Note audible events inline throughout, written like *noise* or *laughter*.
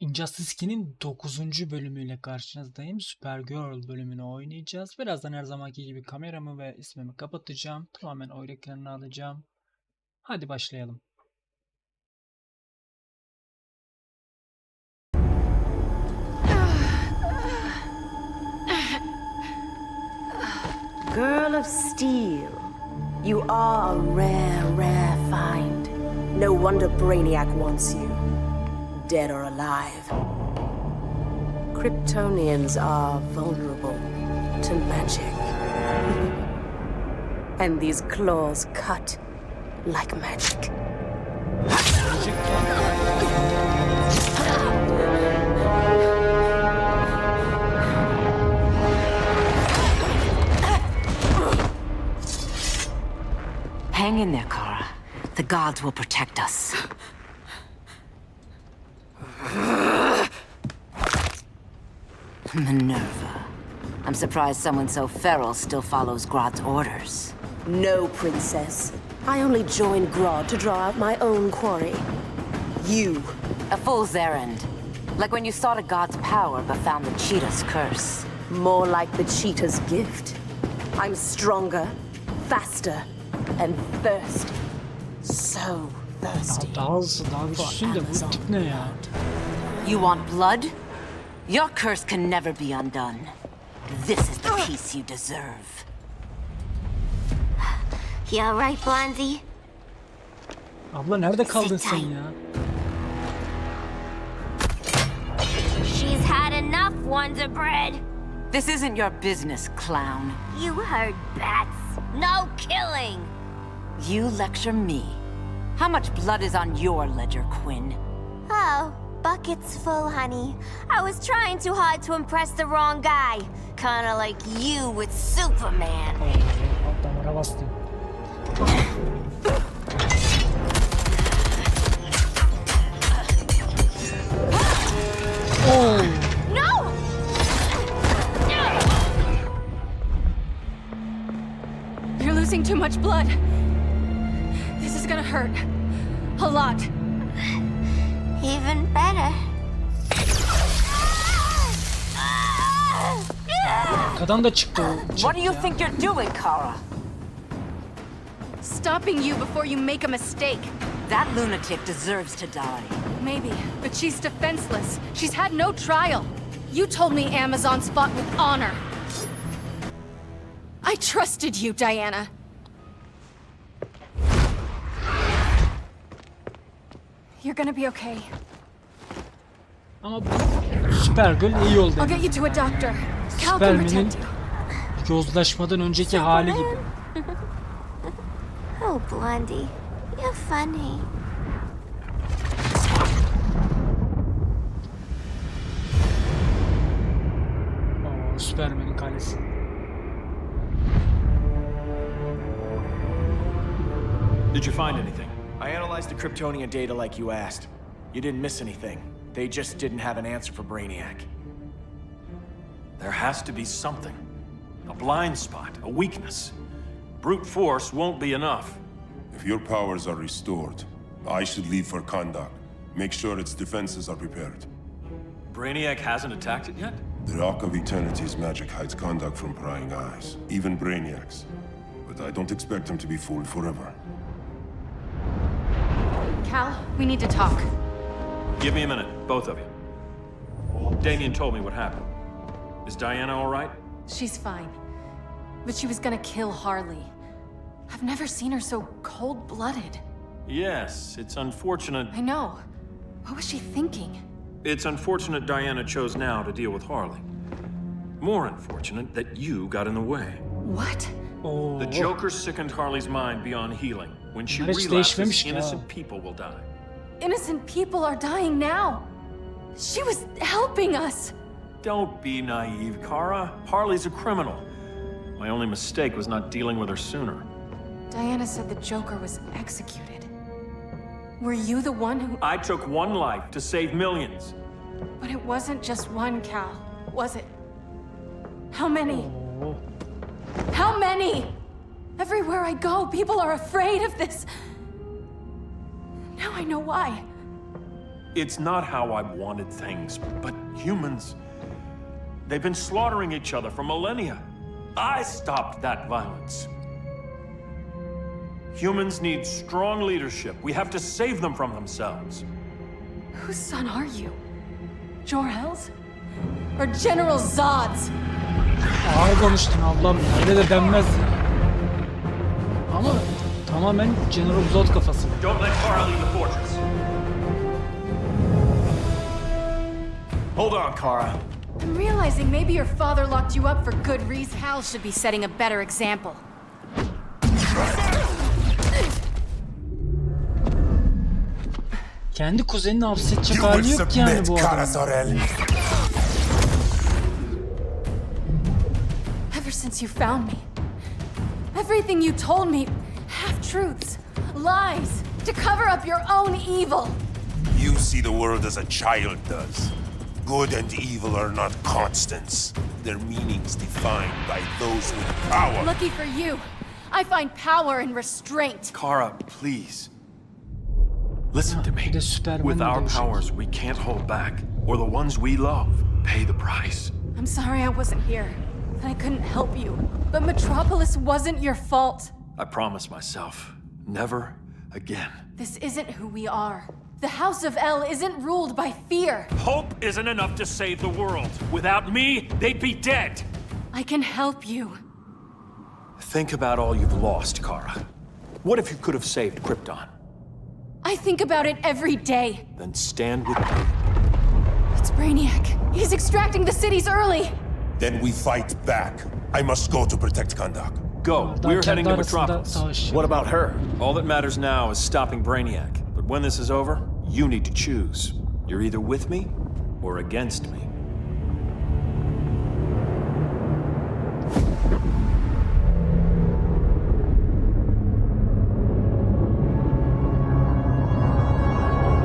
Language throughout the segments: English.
Injustice 2'nin 9. bölümüyle karşınızdayım. Supergirl bölümünü oynayacağız. Birazdan her zamanki gibi kameramı ve ismimi kapatacağım. Tamamen oyun ekranını alacağım. Hadi başlayalım. Girl of Steel, you are a rare, rare find. No wonder Brainiac wants you, dead or alive. Kryptonians are vulnerable to magic. *laughs* and these claws cut like magic. Hang in there, Kara. The gods will protect us. *laughs* Minerva. I'm surprised someone so feral still follows Grodd's orders. No, Princess. I only joined Grodd to draw out my own quarry. You. A fool's errand. Like when you sought a god's power but found the cheetah's curse. More like the cheetah's gift. I'm stronger, faster, and thirsty. So thirsty. Daha hızlı, daha güçlüsün de bu tip ne ya? You want blood? Your curse can never be undone. This is the peace you deserve. You alright, Blondie? Abla nerede kaldın Sit sen ya? She's had enough, Wonder Bread. This isn't your business, clown. You heard bats. No killing. You lecture me. How much blood is on your ledger, Quinn? Oh, buckets full, honey. I was trying too hard to impress the wrong guy. Kinda like you with Superman. Oo, No! You're losing too much blood. This is gonna hurt. A lot. Arkadan da çıktı o What do you ya. think you're doing, Kara? Stopping you before you make a mistake. That lunatic deserves to die. Maybe, but she's defenseless. She's had no trial. You told me Amazon's fought with honor. I trusted you, Diana. You're gonna be okay. Ama bu Supergirl iyi oldu. I'll get you to a azından. doctor. Cal can Superman'in protect you. yozlaşmadan önceki hali gibi. *laughs* Oh, Blondie, you're funny. Oo, Superman'in kalesi. Did you find anything? I analyzed the Kryptonian data like you asked. You didn't miss anything. They just didn't have an answer for Brainiac. There has to be something. A blind spot, a weakness. Brute force won't be enough. If your powers are restored, I should leave for Kandak. Make sure its defenses are prepared. Brainiac hasn't attacked it yet? The Rock of Eternity's magic hides Kandak from prying eyes, even Brainiac's. But I don't expect him to be fooled forever. Cal, we need to talk. Give me a minute, both of you. Damien told me what happened. Is Diana all right? She's fine. But she was gonna kill Harley. I've never seen her so cold-blooded. Yes, it's unfortunate. I know. What was she thinking? It's unfortunate Diana chose now to deal with Harley. More unfortunate that you got in the way. What? Oo. The Joker sickened Harley's mind beyond healing. When she Bunlar relapses, innocent people will die. Innocent people are dying now. She was helping us. Don't be naive, Kara. Harley's a criminal. My only mistake was not dealing with her sooner. Diana said the Joker was executed. Were you the one who... I took one life to save millions. But it wasn't just one, Cal, was it? How many? Oo. How many? Everywhere I go, people are afraid of this. Now I know why. It's not how I wanted things, but humans. They've been slaughtering each other for millennia. I stopped that violence. Humans need strong leadership. We have to save them from themselves. Whose son are you? Jor-El's? Or General Zod's? Ağır konuştun ablam. Öyle de denmez. Ama tamamen General Zod kafası. Don't let Kara leave the fortress. Hold on, Kara. I'm realizing maybe your father locked you up for good reason. Hal should be setting a better example. Kendi kuzenini hapsedecek hali yok ki yani bu adamın. Zor-El. Ever since you found me, everything you told me, half-truths, lies, to cover up your own evil. You see the world as a child does. Good and evil are not constants. Their meanings defined by those with power. Lucky for you, I find power in restraint. Kara, please. Listen to me. Bir de Superman'in With our powers, we can't hold back. Or the ones we love pay the price. I'm sorry I wasn't here, that I couldn't help you. But Metropolis wasn't your fault. I promise myself, never again. This isn't who we are. The House of El isn't ruled by fear. Hope isn't enough to save the world. Without me, they'd be dead. I can help you. Think about all you've lost, Kara. What if you could have saved Krypton? I think about it every day. Then stand with me. It's Brainiac. He's extracting the cities early. Then we fight back. I must go to protect Kandak. Go. We're heading to arasında Metropolis. What about her? All that matters now is stopping Brainiac. But when this is over, you need to choose. You're either with me or against me.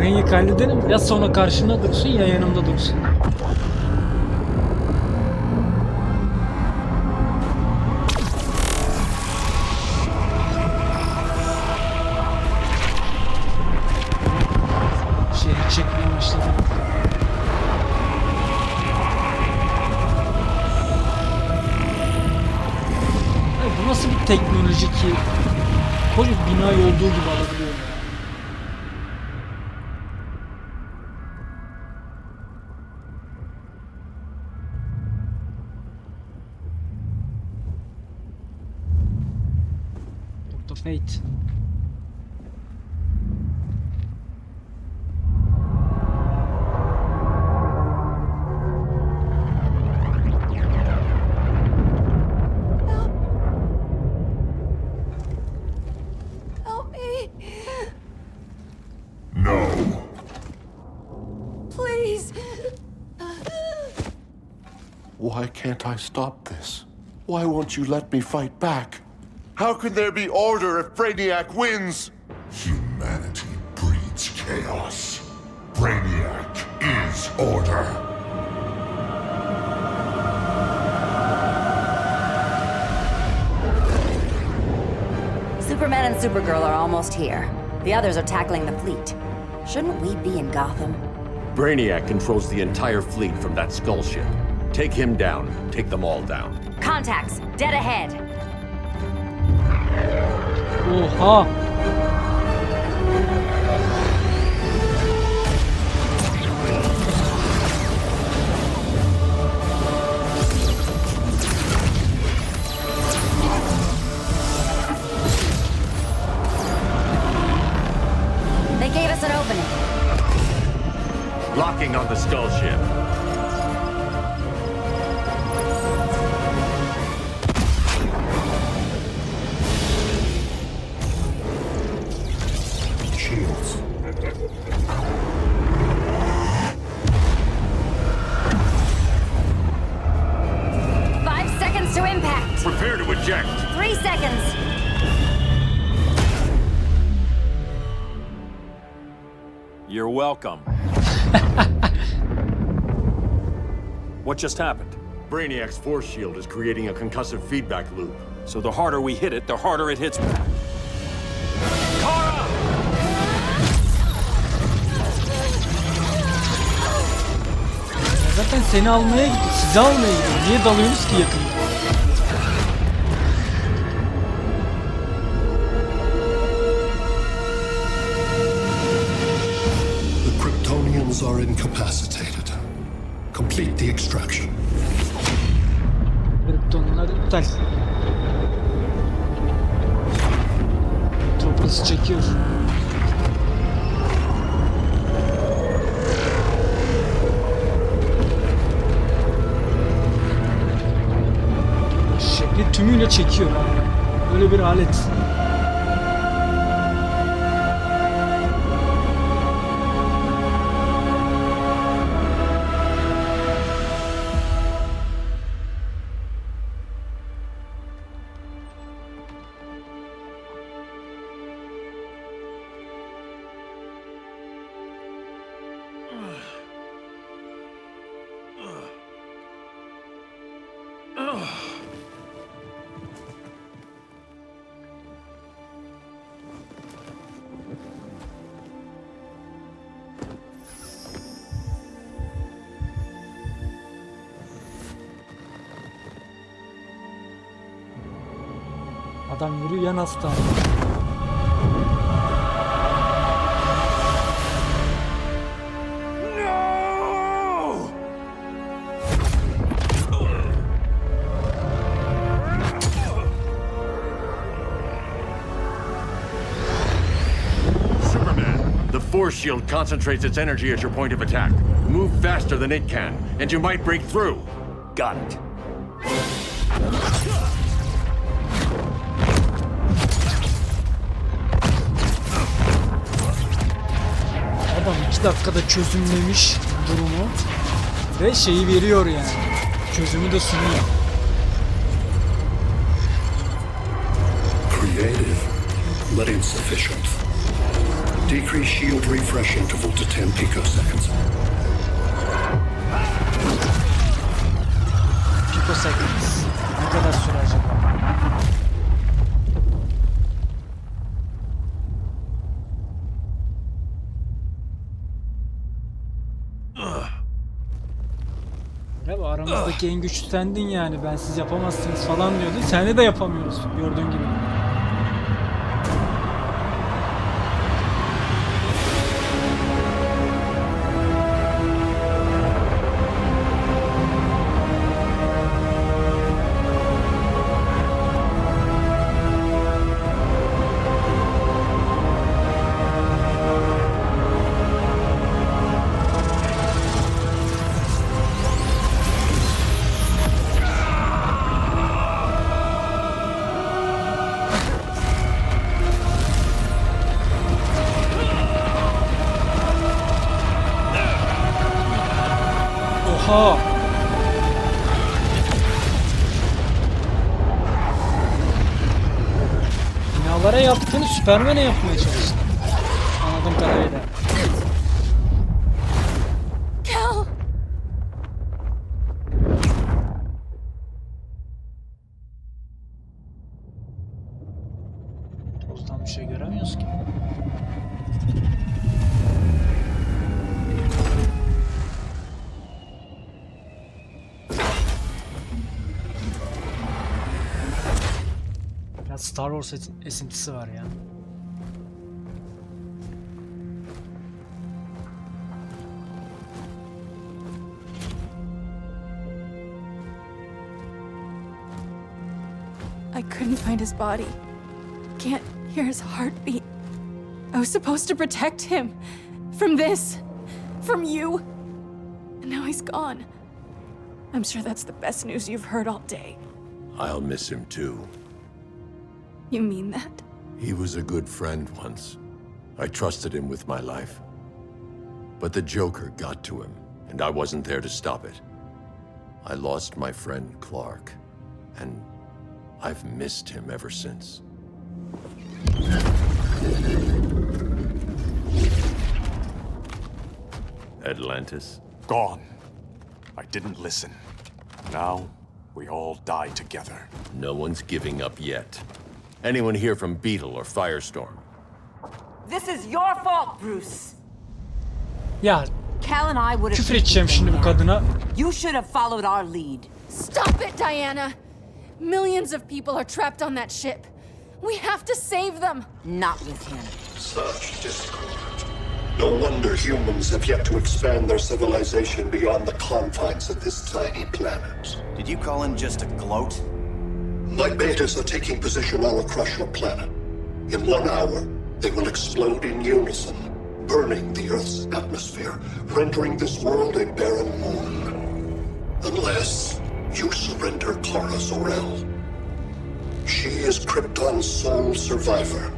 Rengi kaydedelim. Ya sonra karşımda dursun ya yanımda dursun. enerji ki koca binayı olduğu gibi alabiliyorum. Burada Fate. Why can't I stop this? Why won't you let me fight back? How can there be order if Brainiac wins? Humanity breeds chaos. Brainiac is order. Superman and Supergirl are almost here. The others are tackling the fleet. Shouldn't we be in Gotham? Brainiac controls the entire fleet from that skull ship. Take him down. Take them all down. Contacts, dead ahead. Oha! They gave us an opening. Locking on the skull ship. You're welcome. what just happened? Brainiac's force shield is creating a concussive feedback loop. So the harder we hit it, the harder it hits back. Zaten seni almaya sizi almaya. Niye dalıyoruz ki yakın? Kryptonians are incapacitated. Complete the extraction. Kryptonlar iptal. Metropolis çekiyor. Şekli tümüyle çekiyor. Böyle bir alet. Adam yürüyen the Force Shield concentrates its energy at your point of attack. Move faster than it can, and you might break through. Got it. Adam iki dakikada çözümlemiş durumu ve şeyi veriyor yani. Çözümü de sunuyor. Creative, but insufficient. Decrease shield refresh interval to 10 picoseconds. Picoseconds. Ne kadar süre aramızdaki en güçlü sendin yani ben siz yapamazsınız falan diyordu. Seni de yapamıyoruz gördüğün gibi. Süpermen'e yapmaya çalıştı. Anladığım kadarıyla. Tozdan bir şey göremiyoruz ki. Biraz Star Wars es- esintisi var ya. I couldn't find his body. Can't hear his heartbeat. I was supposed to protect him. From this. From you. And now he's gone. I'm sure that's the best news you've heard all day. I'll miss him too. You mean that? He was a good friend once. I trusted him with my life. But the Joker got to him, and I wasn't there to stop it. I lost my friend Clark, and I've missed him ever since. Atlantis? Gone. I didn't listen. Now, we all die together. No one's giving up yet. Anyone here from Beetle or Firestorm? This is your fault, Bruce. Ya Cal and I would have Küfür taken edeceğim şimdi bu kadına. You should have followed our lead. Stop it, Diana! Millions of people are trapped on that ship. We have to save them. Not with him. Such discord. No wonder humans have yet to expand their civilization beyond the confines of this tiny planet. Did you call in just a gloat? My betas are taking position all across your planet. In one hour, they will explode in unison, burning the Earth's atmosphere, rendering this world a barren moon. Unless you surrender Clara Zor-El. She is Krypton's sole survivor,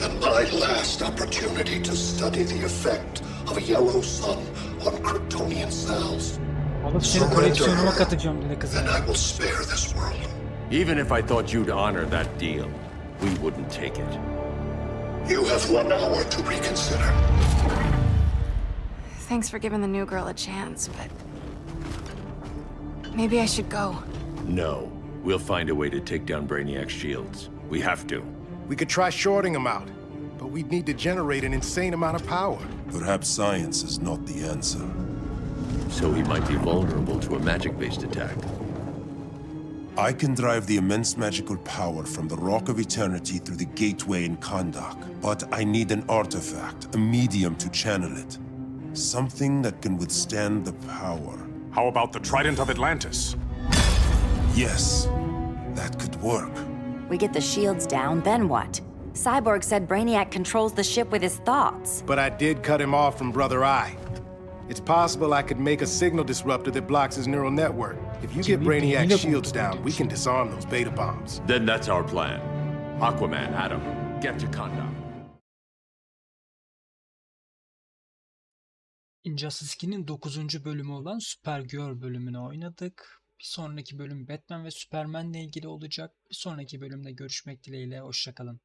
and my last opportunity to study the effect of a yellow sun on Kryptonian cells. Alıp seni koleksiyonuma katacağım dedi kız. Then I will spare this world. Even if I thought you'd honor that deal, we wouldn't take it. You have one hour to reconsider. Thanks for giving the new girl a chance, but. Maybe I should go. No. We'll find a way to take down Brainiac's shields. We have to. We could try shorting him out, but we'd need to generate an insane amount of power. Perhaps science is not the answer. So he might be vulnerable to a magic-based attack. I can drive the immense magical power from the Rock of Eternity through the gateway in Kandak, but I need an artifact, a medium to channel it. Something that can withstand the power. How about the Trident of Atlantis? Yes, that could work. We get the shields down, then what? Cyborg said Brainiac controls the ship with his thoughts. But I did cut him off from Brother Eye. It's possible I could make a signal disruptor that blocks his neural network. If you get Brainiac's shields down, we can disarm those beta bombs. Then that's our plan. Aquaman, Adam, get to Kanda. Injustice 2'nin 9. bölümü olan Supergirl bölümünü oynadık. Bir sonraki bölüm Batman ve Superman'le ilgili olacak. Bir sonraki bölümde görüşmek dileğiyle. Hoşçakalın.